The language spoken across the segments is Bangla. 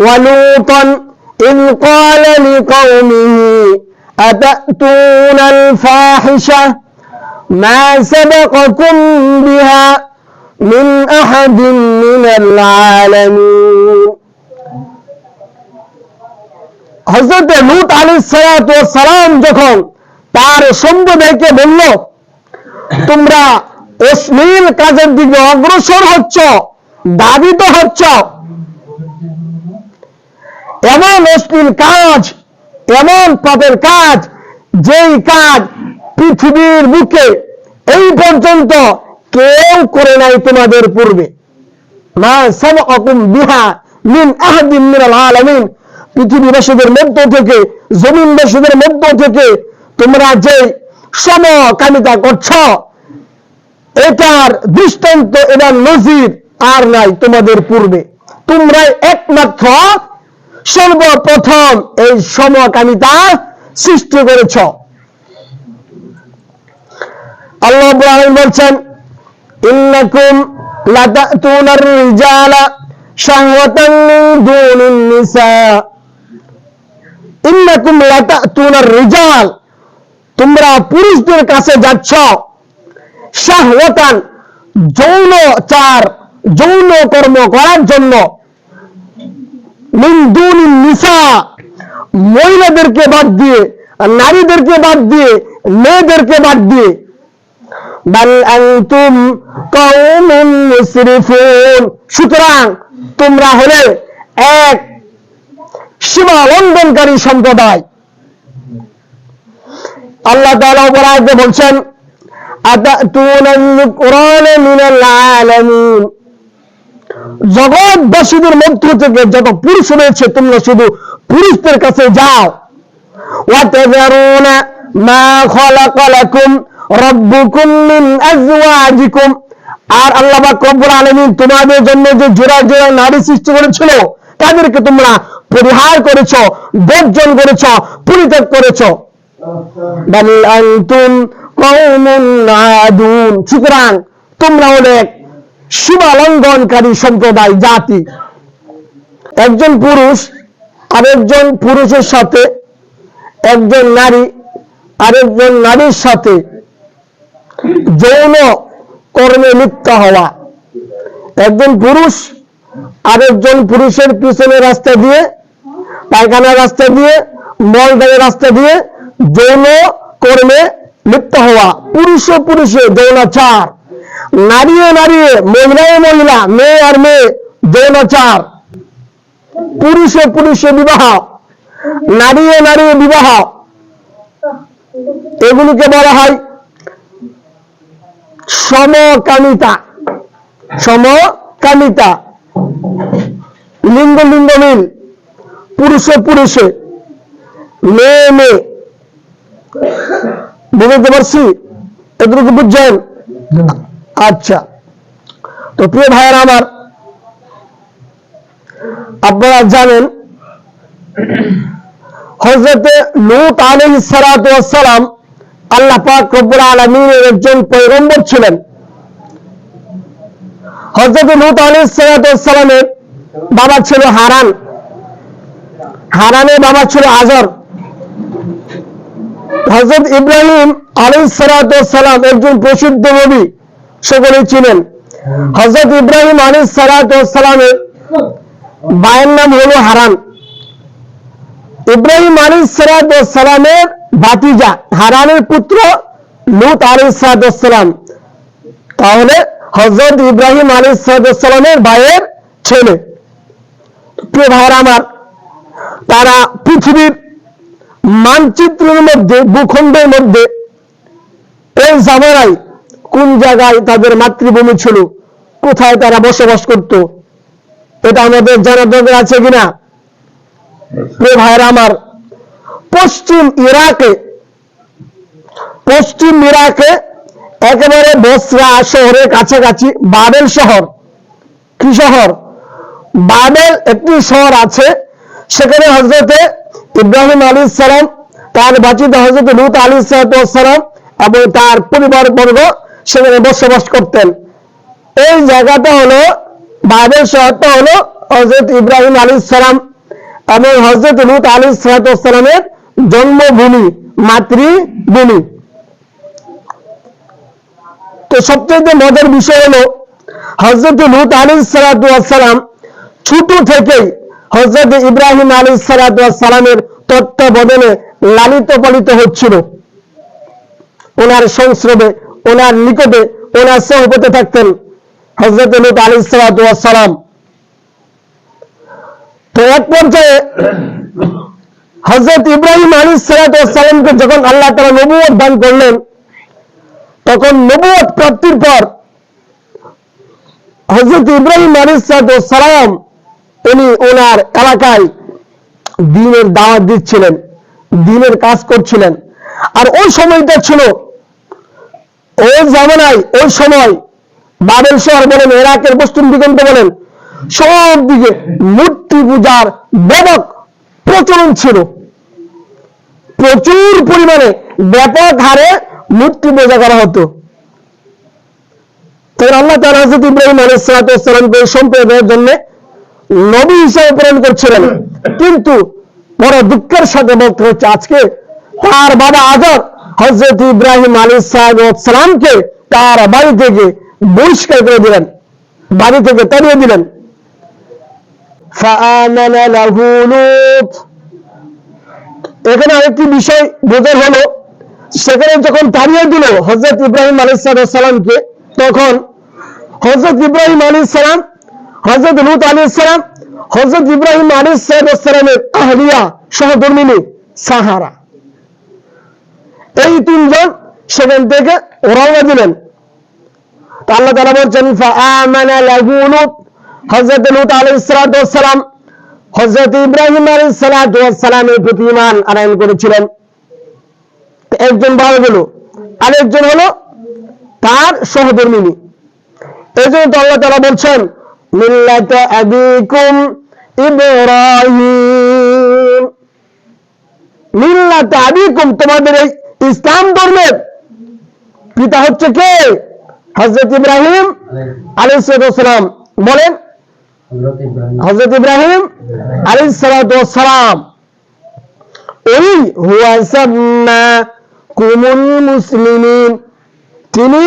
ولوطا إذ قال لقومه أتأتون الفاحشة ما سبقكم بها من أحد من العالمين হজরত লুত আলী সালাম যখন তার সম্প্রদায়কে বলল তোমরা অশ্লীল কাজের দিকে অগ্রসর হচ্ছ দাবিত হচ্ছ এমন অশ্লীল কাজ, এমন পাপের কাজ, যেই কাজ পৃথিবীর বুকে এই পর্যন্ত কেউ করে নাই তোমাদের পূর্বে। পৃথিবীবাসীদের মধ্য থেকে, জমিনবাসীদের মধ্য থেকে তোমরা যে সমকামিতা করছ, এটার দৃষ্টান্ত এটার নজির আর নাই তোমাদের পূর্বে। তোমরাই একমাত্র সর্বপ্রথম এই সমকামিতা সৃষ্টি করেছ। আল্লাহ বলছেন, ইন্নাকুম লাতাতুনার রিজালা শাহওয়াতান মিন দুনিন নিসা। ইন্নাকুম লাতাতুনার রিজাল, তোমরা পুরুষদের কাছে যাচ্ছ। শাহওয়াতান যৌন চার, যৌন কর্ম করার জন্য মহিলাদেরকে বাদ দিয়ে, নারীদেরকে বাদ দিয়ে, মেয়েদেরকে বাদ দিয়ে। সুতরাং তোমরা হলে এক সীমা লঙ্ঘনকারী সম্প্রদায়। আল্লাহ বলছেন আলামিন। জগৎবাসীদের মন্ত্র থেকে যত পুরুষ রয়েছে, তোমরা শুধু পুরুষদের কাছে যাও। আর আল্লাহ কব্বুল আলমী তোমাদের জন্য যে জোড়া জোড়া নারী সৃষ্টি করেছিল, তাদেরকে তোমরা পরিহার করেছ, বর্জন করেছ, পরিত্যাগ করেছ। সুতরাং তোমরা হলে সীমা লঙ্ঘনকারী সম্প্রদায়, জাতি। একজন পুরুষ, আরেকজন পুরুষের সাথে, একজন নারী, আরেকজন নারীর সাথে যৌন কর্মে লিপ্ত হওয়া। একজন পুরুষ, আরেকজন পুরুষের পিছনে রাস্তা দিয়ে পায়খানার রাস্তা দিয়ে মলদারের রাস্তা দিয়ে যৌন কর্মে লিপ্ত হওয়া। পুরুষ পুরুষে যৌনাচার। নারী ও নারী মহিলা ও মহিলা, মেয়ে আর মেয়ে যৌনাচার পুরুষ ও পুরুষে বিবাহ নারী ও নারী বিবাহ। এগুলিকে বলা হয় সমকামিতা। সমকামিতা। লিঙ্গ লিঙ্গ মিল। পুরুষে পুরুষে, মেয়ে মেয়ে। বুঝতে পারছি? এটুকু বুঝছেন? আচ্ছা। তো প্রিয় ভাইয়ের আমার, আপনারা জানেন হজরতে লুত আলাইহিস সালাতু ওয়াস সালাম আল্লাহ পাক রব্বুল আলামিনের একজন পয়গম্বর ছিলেন। হযরত লূত আলাইহিস সালাতু ওয়াস সালামের বাবা ছিল হারান। হারানের বাবা ছিল আজর। হযরত ইব্রাহিম আলাইহিস সালাতু ওয়াস সালাম একজন প্রসিদ্ধ নবী। সকলেই ছিলেন হযরত ইব্রাহিম আলী সালাতু ওয়াস সালামের বায়ের নাম হলো হারান ইব্রাহিম আলী সালামের ভাতিজা হারানের পুত্র লুত আলী সালাম। তাহলে হজরত ইব্রাহিম আলী সালামের ভাইয়ের ছেলে। প্রিয় ভাইয়ের আমার, তারা পৃথিবীর মানচিত্রের মধ্যে, ভূখণ্ডের মধ্যে এই জামানায় কোন জায়গায় তাদের মাতৃভূমি ছিল? কোথায় তারা বসবাস করত? এটা আমাদের জানার দরকার আছে কিনা? ভাইয়ের আমার, পশ্চিম ইরাকে পশ্চিম ইরাকে একেবারে বসরা শহরের কাছাকাছি, বাবেল শহর। কি শহর? বাবেল একটি শহর আছে, সেখানে হজরতে ইব্রাহিম আলী সালাম, তার বাচিত হজরত লুত আলী সালাম এবং তার পরিবার বর্গ সেখানে বসবাস করতেন। এই জায়গাটা হলো বাবেল শহরটা হলো হজরত ইব্রাহিম আলী সালাম এবং হজরত লুত আলী সালামের জন্মভূমি, মাতৃভূমি। তো সবচেয়ে মজার বিষয় হলো হজরত লুত আলী সালাম ছোট থেকেই হজরত ইব্রাহিম আলী সালামের তত্ত্বাবধানে লালিত পালিত হচ্ছিল। ওনার সংস্রবে ওনার নিকটে ওনার সহপতে থাকতেন হজরত লুত আলী সালাম। তো এক পর্যায়ে হজরত ইব্রাহিম আলী সালামকে যখন আল্লাহ তারা নবুয়ত দান করলেন, তখন নবুয়ত প্রাপ্তির পর হজরত ইব্রাহিম আলী সালাম উনি ওনার এলাকায় দিনের দাওয়াত দিচ্ছিলেন, দিনের কাজ করছিলেন। আর ওই সময়টা ছিল ওই জামানায় ওই সময় বাবেল শহর বলেন, এরাকের পশ্চিম দিগন্ত বলেন, সব দিকে মূর্তি পূজার ব্যাপক প্রচলন ছিল। প্রচুর পরিমাণে ব্যাপক হারে মূর্তি পূজা করা হতো। আল্লাহ তাআলা হযরত ইব্রাহিম আলাইহিস সালামকে এই সম্প্রদায়ের জন্য নবী হিসেবে প্রেরণ করছিলেন। কিন্তু বড় দুঃখের সাথে বলতে হচ্ছে, আজকে তার বাবা আজর হজরত ইব্রাহিম আলী সাহেবকে তার বাড়ি থেকে বহিষ্কার করে দিলেন। বাড়ি থেকে তাড়িয়ে দিলেন। এখানে আরেকটি বিষয় বোঝা হল, সেখানে যখন তাড়িয়ে দিল হজরত ইব্রাহিম আলী সাহেবকে তখন হজরত ইব্রাহিম আলী সালাম হজরত লুত আলী সালাম হজরত ইব্রাহিম আলী সালামের আহলিয়া সহধর্মিনী সাহারা। এই তিনজন সেখান থেকে রওনা দিলেন। আল্লাহ তাআলা বলছেন লাহু লুত। হযরত ইব্রাহিম আলাইহিস সালাতু ওয়াস সালামের প্রতি ঈমান আনয়ন করেছিলেন। একজন ভালো গেল আরেকজন হলো তার সহধর্মিনী। এই জন্য তো আল্লাহ বলছেন, মিল্লাত আবিকুম ইব্রাহিম। মিল্লাত আবিকুম, তোমাদের এই ইসলাম ধর্মের পিতা হচ্ছে কে? হজরত ইব্রাহিম আলাইহিস বলেন। হজরত ইব্রাহিম। আলাইহিস সালাম। ওই হুয়া সাম্মা কুমুল মুসলিমিন। তিনি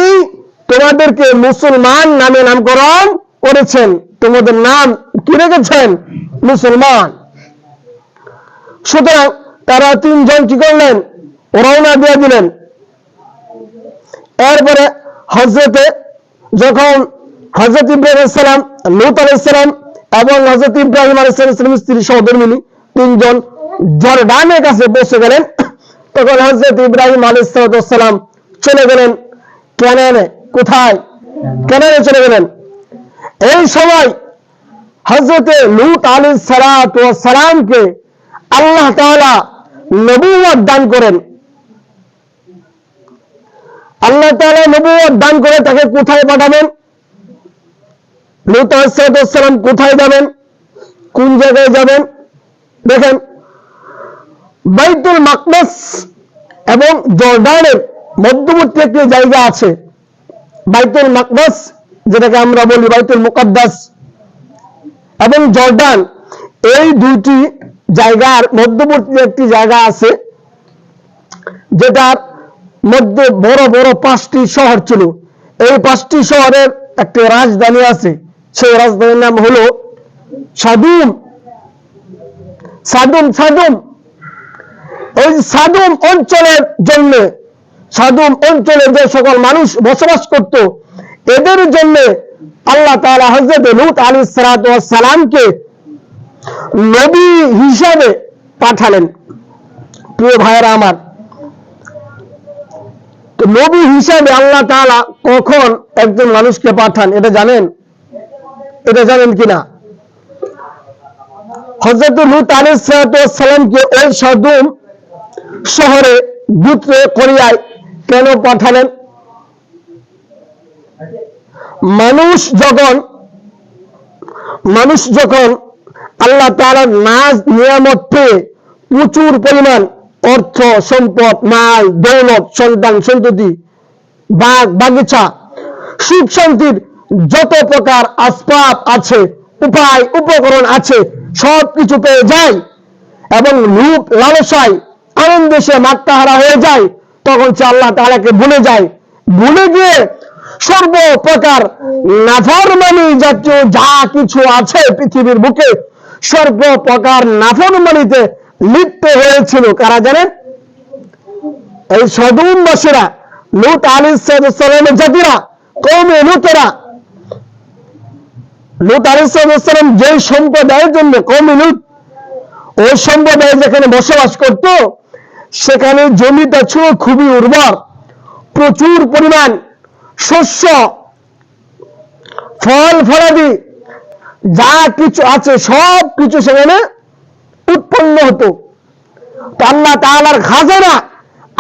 তোমাদেরকে মুসলমান নামে নামকরণ করেছেন। তোমাদের নাম কি রেখেছেন? মুসলমান। সুতরাং তারা তিনজন কি করলেন? রওনা দিয়ে দিলেন। এরপরে হজরতে যখন হজরত ইব্রাহিম সালাম, লুত আলাইসালাম এবং হজরত ইব্রাহিম আলাইসালাম স্ত্রী সহধর্মিনী তিনজন জর্ডানের কাছে বসে গেলেন। তখন হজরত ইব্রাহিম আলাইসালাম চলে গেলেন কেনানে কোথায়? কেনানে চলে গেলেন। এই সময় হজরতে লুত আলী সালামকে আল্লাহ তাআলা নবুয়ত দান করেন। আল্লাহ তাআলা নবুয়ত দান করে তাকে কোথায় পাঠাবেন? লুত সালাম কোথায় যাবেন? কোন জায়গায় যাবেন? দেখেন, বাইতুল মাকদাস এবং জর্ডানের মধ্যবর্তী একটি জায়গা আছে। বাইতুল মাকদাস, যেটাকে আমরা বলি বাইতুল মুকাদ্দাস এবং জর্ডান, এই দুইটি জায়গার মধ্যবর্তী একটি জায়গা আছে, যেটার মধ্যে বড় বড় পাঁচটি শহর ছিল। এই পাঁচটি শহরের একটি রাজধানী আছে। সেই রাজধানীর নাম হলো সাদুম। সাদুম সাদুম। ওই সাদুম অঞ্চলের জন্য, সাদুম অঞ্চলে যে সকল মানুষ বসবাস করত, এদের জন্য আল্লাহ তাআলা হযরত লূত আলাইহিস সালাতু ওয়াস সালামকে নবী হিসাবে পাঠালেন। প্রিয় ভাইয়েরা আমার নবী হিসাবে আল্লাহ তাআলা কখন একজন মানুষকে পাঠান, এটা জানেন? এটা জানেন কিনা? হজরত ওই সাদুম শহরে গুত্রে করিয়ায় কেন পাঠালেন? মানুষ যখন মানুষ যখন আল্লাহ তাআলার নাজ নিয়ামত পেয়ে প্রচুর পরিমাণ অর্থ, সম্পদ, মাল, দৌলত, সন্তান, সন্ততি, বাগ, বাগিচা, সুখ শান্তির যত প্রকার আসবাব আছে, উপায়, উপকরণ আছে, সব কিছু পেয়ে যায় এবং লুপ লালসায় আনন্দে সে মাত্রাহারা হয়ে যায়, তখন সে আল্লাহ তাআলাকে ভুলে যায়। ভুলে গিয়ে সর্বপ্রকার নাফরমানি জাতীয় যা কিছু আছে পৃথিবীর বুকে, সর্বপ্রকার নাফরমানিতে লিপ্ত হয়েছিল। কারা জানেন? এই সদুমবাসীরা লুত আলী সালামের জাতিরা কৌমে লুতেরা। লুত আলী সালাম যে সম্প্রদায়ের জন্য কৌমে লুত, ওই সম্প্রদায় যেখানে বসবাস করত, সেখানে জমিটা ছিল খুবই উর্বর, প্রচুর পরিমাণ শস্য, ফল, ফলাদি, যা কিছু আছে সব কিছু সেখানে উৎপন্ন হতো। তো আল্লাহ তাআলার খাজানা,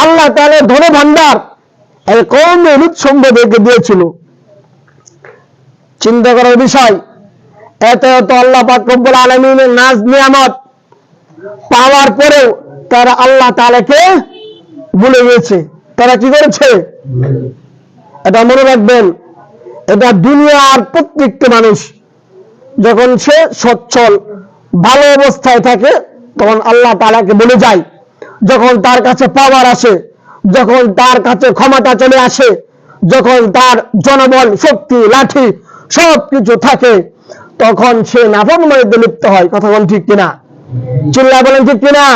আল্লাহ তাআলার ধন ভান্ডার এই কৌমে লুত সম্প্রদায়কে দিয়েছিল। চিন্তা করার বিষয়, এত এত আল্লাহ পাক রব্বুল আলামিনের নাজ নিয়ামত পাওয়ার পরেও তারা আল্লাহ তালাকে ভুলে গেছে তারা কি করেছে? এটা মনে রাখবেন, এটা দুনিয়ার প্রত্যেকটা মানুষ, যখন সে সচ্ছল ভালো অবস্থায় থাকে, তখন আল্লাহ তাআলাকে বলে যায়, যখন তার কাছে পাওয়ার আসে, যখন তার কাছে ক্ষমতা চলে আসে, যখন তার জনবল, শক্তি, লাঠি সব কিছু থাকে, তখন সে নাফরমানিতে লিপ্ত হয়। কথা বল ঠিক কিনা? চিল্লা বলেন ঠিক কিনা?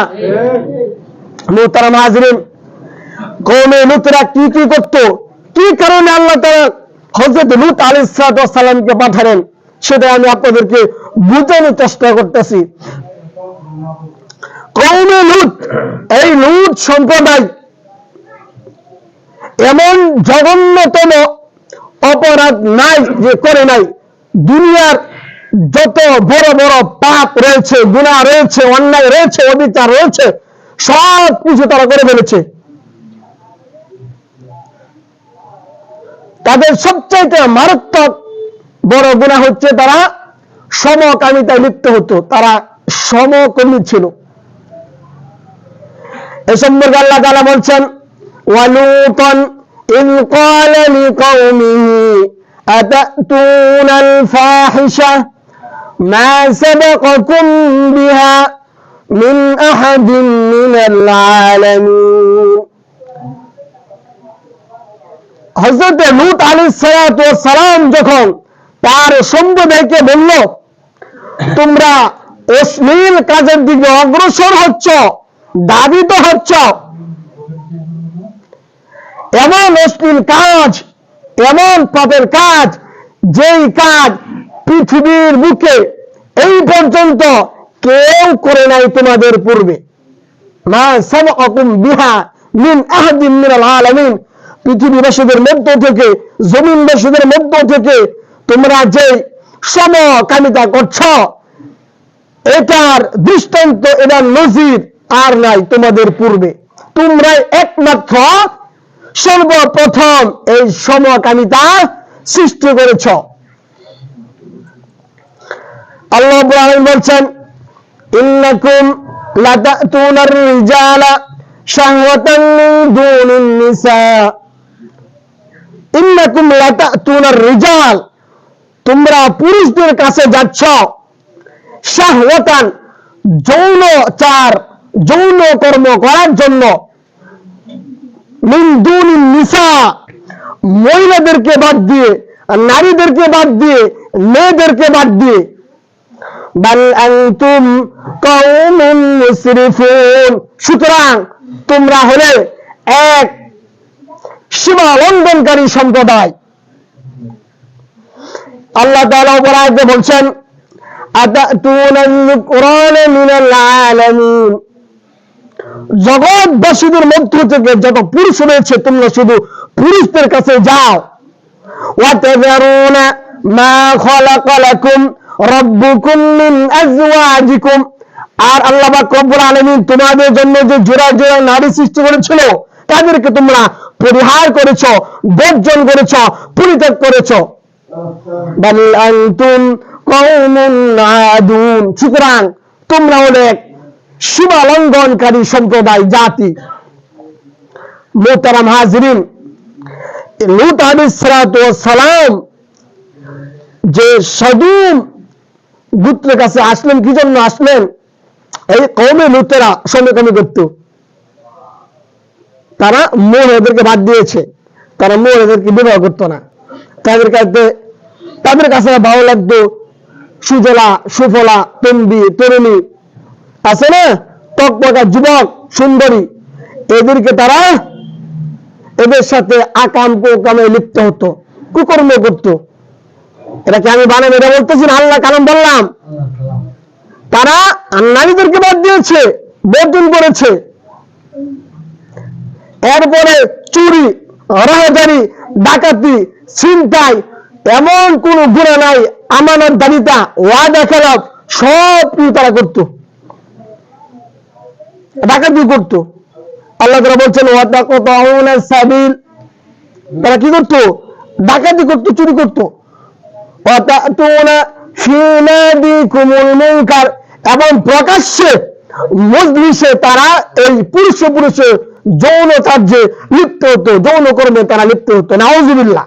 মোহতারাম হাজরিন কৌমে লুতরা কি কি করত? কি কারণে আল্লাহ তারা হজরত লুত আলী সালামকে পাঠালেন? সেটা আমি আপনাদেরকে বুঝানোর চেষ্টা করতেছি। কৌমে লুত, এই লুত সম্প্রদায় এমন জঘন্যতম অপরাধ নাই যে করে নাই। দুনিয়ার যত বড় বড় পাপ রয়েছে গুণা রয়েছে, অন্যায় রয়েছে, অবিচার রয়েছে, সব কিছু তারা করে ফেলেছে। তাদের সবচাইতে মারাত্মক বড় গুণা হচ্ছে তারা সমকামিতায় লিপ্ত হতো, তারা সমকর্মী ছিল। এ সম্পর্কে আল্লাহ তাআলা বলছেন, ওয়ালুতন আল মা সাবাকাকুম বিহা মিন আহাদিন মিনাল আলামিন। হযরত লূত আলাইহিস সালাতু ওয়াস সালাম যখন তার সম্প্রদায়কে বলল, তোমরা অশ্লীল কাজের দিকে অগ্রসর হচ্ছ দাবিত হচ্ছ। এমন অশ্লীল কাজ, এমন পাপের কাজ, যেই কাজ পৃথিবীর বুকে এই পর্যন্ত কেউ করে নাই তোমাদের পূর্বে। পৃথিবীবাসীদের মধ্য থেকে, জমিনবাসীদের মধ্য থেকে তোমরা যে সমকামিতা করছ, এটার দৃষ্টান্ত এটার নজির আর নাই তোমাদের পূর্বে। তোমরাই একমাত্র সর্বপ্রথম এই সমকামিতা সৃষ্টি করেছ। আল্লাহ বলছেন, ইন্নাকুম লাতাতুনার রিজালা রিজাল তোমরা পুরুষদের কাছে যাচ্ছ। শাহওয়াতান যৌন চার, যৌন কর্ম করার জন্য। মিন দুনিন নিসা, মহিলাদেরকে বাদ দিয়ে, নারীদেরকে বাদ দিয়ে, মেয়েদেরকে বাদ দিয়ে। সুতরাং তোমরা হলে এক সীমা লঙ্ঘনকারী সম্প্রদায়। আল্লাহ তাআলা বলছেন আতাতুনাল আলামিন? জগৎবাসীদের মধ্য থেকে যত পুরুষ রয়েছে, তোমরা শুধু পুরুষদের কাছে যাও। আর আল্লাহ পাক তোমাদের জন্য যে জোড়া জোড়া নারী সৃষ্টি করেছিল, তাদেরকে তোমরা পরিহার করেছ, বর্জন করেছ, পরিত্যাগ করেছ। আনতুম কওমুন আদুন। সুতরাং তোমরা সীমা লঙ্ঘনকারী সম্প্রদায়, জাতি। মোহতারাম হাজরিন, লুত সালাম যে সদুম গুত্রের কাছে আসলেন, কি জন্য আসলেন? এই কমে লুতেরা সমকামী করত তারা মহিলাদেরকে বাদ দিয়েছে। তারা মহিলাদেরকে বিবাহ করতো না। তাদের কাছে তাদের কাছে ভালো লাগতো। সুজলা, সুফলা তম্বি তরুণী। আছে না? টকটকা যুবক, সুন্দরী। এদেরকে তারা এদের সাথে আকাম কুকামে লিপ্ত হতো, কুকর্ম করতো। এটা কি আমি বানাবো, এটা বলতেছি না? আল্লাহ কালাম বললাম। তারা নারীদেরকে বাদ দিয়েছে বর্জন করেছে। এরপরে চুরি রাহাজারি ডাকাতি, ছিনতাই এমন কোন গুণা নাই, আমানত দাবিতা ওয়াদা, খেলাফ, সব কিছু তারা করতো। ডাকাতি করতো। আল্লাহ তারা বলছেন ওয়াদা কত সাবিল। তারা কি করতো? ডাকাতি করতো, চুরি করতো। এবং প্রকাশ্যে মজলিসে তারা এই পুরুষ পুরুষে যৌন কার্যে লিপ্ত হতো যৌন কর্মে তারা লিপ্ত হতো। নাউজুবিল্লাহ।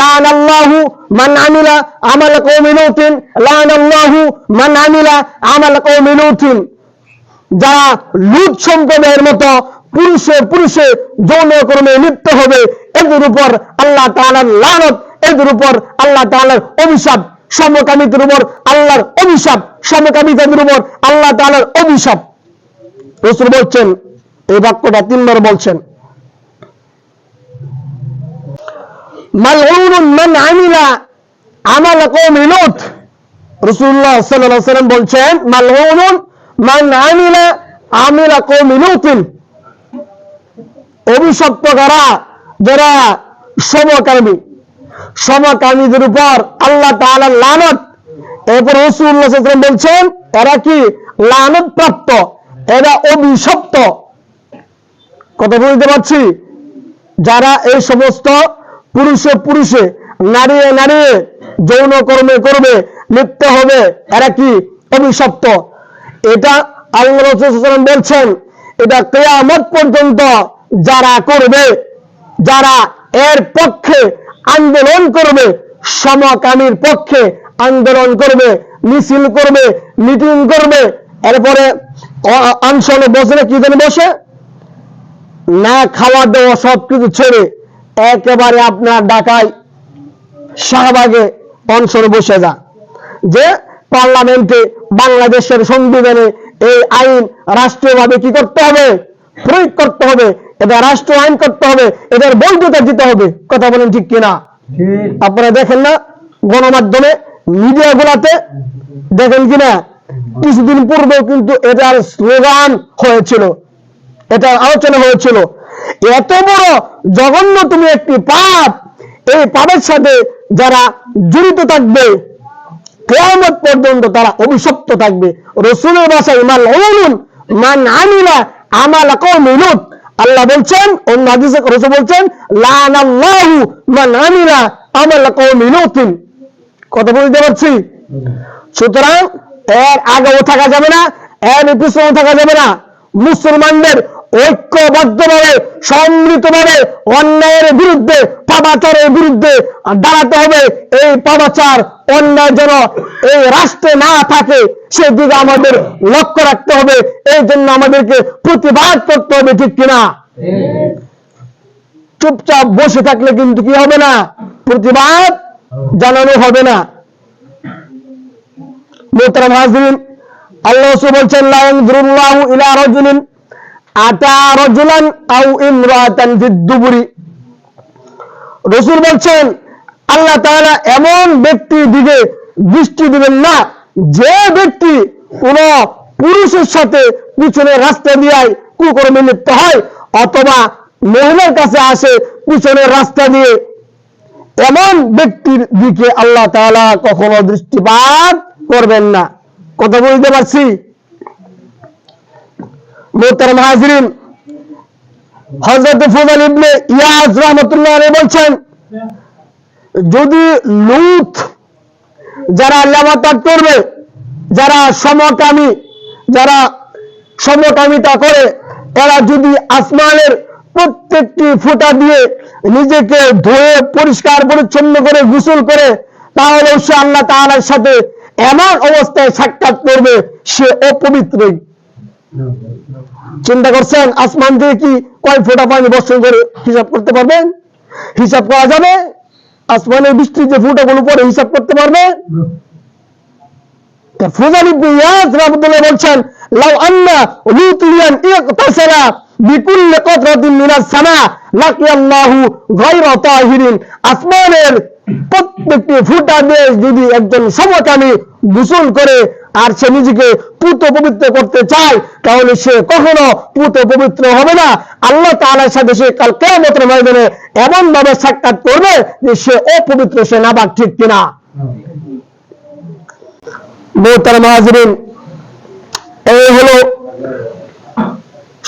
লান আল্লাহু মান আমিলা আমাল কওমি লুতিন লান আল্লাহু মান আমিলা আমাল কওমি লুতিন। যারা লুত সম্প্রদায়ের মতো পুরুষে পুরুষে যৌন কর্মে লিপ্ত হবে, এদের উপর আল্লাহ তাআলার লানত, এদের উপর আল্লাহ তাআলার অভিশাপ, সমকামিতার উপর আল্লাহর অভিশাপ, সমকামিতাদের উপর আল্লাহ তাআলার অভিশাপ। রসুল বলছেন, এই বাক্যটা তিনবার বলছেন। মালউনুন মান আমিলা আমাল কওমি রাসূলুল্লাহ সাল্লাল্লাহু আলাইহি বলছেন মালউনুন মান আমিলা অভিশপ্ত যারা সমকামী, সমকামীদের উপর আল্লাহ তাআলা লানত। এরপর রাসূলুল্লাহ সাল্লাল্লাহু আলাইহি বলছেন, এরা কি লানত প্রাপ্ত এরা অভিশপ্ত। কথা বলতে পারছি? যারা এই সমস্ত পুরুষে পুরুষে নারীয়ে নারীয়ে যৌন কর্মে করবে লিপ্ত হবে। এরা কি? অভিশপ্ত। এটা আল্লাহ বলছেন, এটা কিয়ামত পর্যন্ত যারা করবে, যারা এর পক্ষে আন্দোলন করবে, সমকামীর পক্ষে আন্দোলন করবে, মিছিল করবে, মিটিং করবে, এরপরে অনশনে বসে কি জানি বসে? না খাওয়া দাওয়া সবকিছু ছেড়ে একেবারে আপনার ঢাকায় শাহবাগে অনশনে বসে যা। যে পার্লামেন্টে বাংলাদেশের সংবিধানে এই আইন রাষ্ট্রীয়ভাবে কি করতে হবে? প্রয়োগ করতে হবে। এটা রাষ্ট্র আইন করতে হবে। এদের বৈধতা দিতে হবে। কথা বলেন ঠিক কিনা? আপনারা দেখেন না? গণমাধ্যমে মিডিয়া গুলাতে দেখেন কিনা? কিছুদিন পূর্বেও কিন্তু এটার স্লোগান হয়েছিল। এটার আলোচনা হয়েছিল। এত বড় জঘন্য তুমি একটি পাপ। এই পাপের সাথে যারা জড়িত থাকবে, কেয়ামত পর্যন্ত তারা অভিশপ্ত থাকবে। রসুলের ভাষায়, মাল অনুন মান আমিলা আমাল কওমিলুত আল্লাহ বলছেন, অন্য হাদিসে রসুল বলছেন লান আল্লাহু মান আমিলা আমাল কওমিলুতিন কথা বলতে পারছি? সুতরাং এর আগেও থাকা যাবে না, এর পিছনেও থাকা যাবে না। মুসলমানদের ঐক্যবদ্ধভাবে সম্মিলিতভাবে অন্যায়ের বিরুদ্ধে, পাপাচারের বিরুদ্ধে দাঁড়াতে হবে। এই পাপাচার, অন্যায় যেন এই রাষ্ট্রে না থাকে, সেদিকে আমাদের লক্ষ্য রাখতে হবে। এই জন্য আমাদেরকে প্রতিবাদ করতে হবে, ঠিক কিনা? চুপচাপ বসে থাকলে কিন্তু কি হবে না? প্রতিবাদ জানানো হবে না। মোহতারাম হাজরিন, আল্লাহ বলছেন, লা ইলা ইমরাতান ফিদ-দুবুরি বলছেন, আল্লাহ তাআলা এমন ব্যক্তির দিকে দৃষ্টি দিবেন না, যে ব্যক্তি কোন পুরুষের সাথে পিছনের রাস্তা দিয়ে কুকর্মে লিপ্ত হয়, অথবা মহিলার কাছে আসে পিছনের রাস্তা দিয়ে। এমন ব্যক্তির দিকে আল্লাহ তাআলা কখনো দৃষ্টিপাত করবেন না। কথা বলতে পারছি? মোহতারাম হাজরিন হজরত ফুজাল ইবনে ইয়াজ রহমতুল্লাহ আলাইহি বলছেন, যদি লুত, যারা লেবাতার করবে, যারা সমকামী, যারা সমকামিতা করে, এরা যদি আসমানের প্রত্যেকটি ফোঁটা দিয়ে নিজেকে ধুয়ে, পরিষ্কার, পরিচ্ছন্ন করে, গোসল করে, তাহলে সে আল্লাহ তাআলার সাথে এমন অবস্থায় সাক্ষাৎ করবে, সে অপবিত্রই। চিন্তা করছেন, আসমান থেকে কি কয় ফোঁটা পানি বর্ষণ করে হিসাব করতে পারবেন? হিসাব করা যাবে? আসমানের বৃষ্টির যে ফোঁটাগুলো পরে হিসাব করতে পারবে আসমানের প্রত্যেকটি ফুটা দিয়ে যদি একজন সমকামী গোসল করে আর সে নিজেকে পুত পবিত্র করতে চায়, তাহলে সে কখনো পুত পবিত্র হবে না। আল্লাহ তাআলার সাথে সে কাল কিয়ামতের ময়দানে এমন ভাবে সাক্ষাৎ করবে যে সে অপবিত্র, সে নাবাক ঠিক কিনা। এই হলো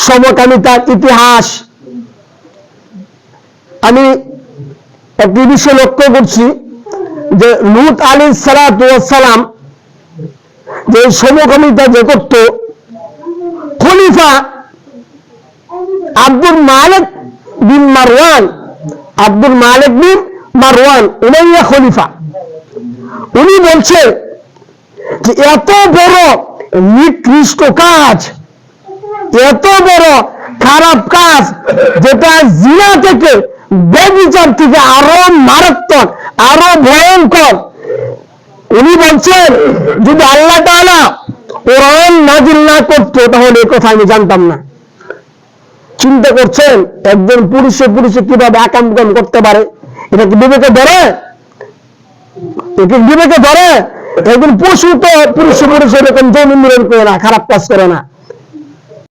সমকামিতার ইতিহাস। আমি একটি বিষয় লক্ষ্য করছি যে লুত আলী সালাম যে সমকামিতা যে করত খলিফা Abdul Malik bin Marwan, Abdul Malik bin Marwan Umayya খলিফা। উনি বলছে যে এত বড় নিকৃষ্ট কাজ, এত বড় খারাপ কাজ, যেটা জিনা থেকে, বেবিচার থেকে আরও মারাত্মক, আরও ভয়ঙ্কর উনি বলছেন, যদি আল্লাহ তাআলা কোরআন নাজিল না করতো, তাহলে এই কথা আমি জানতাম না। চিন্তা করছেন, একজন পুরুষে পুরুষে কীভাবে আকাম কাম করতে পারে? এটা কি বিবেকে ধরে? বিবেকে ধরে? একজন পশু তো পুরুষে পুরুষে এরকম যৌন মিলন করে না, খারাপ কাজ করে না।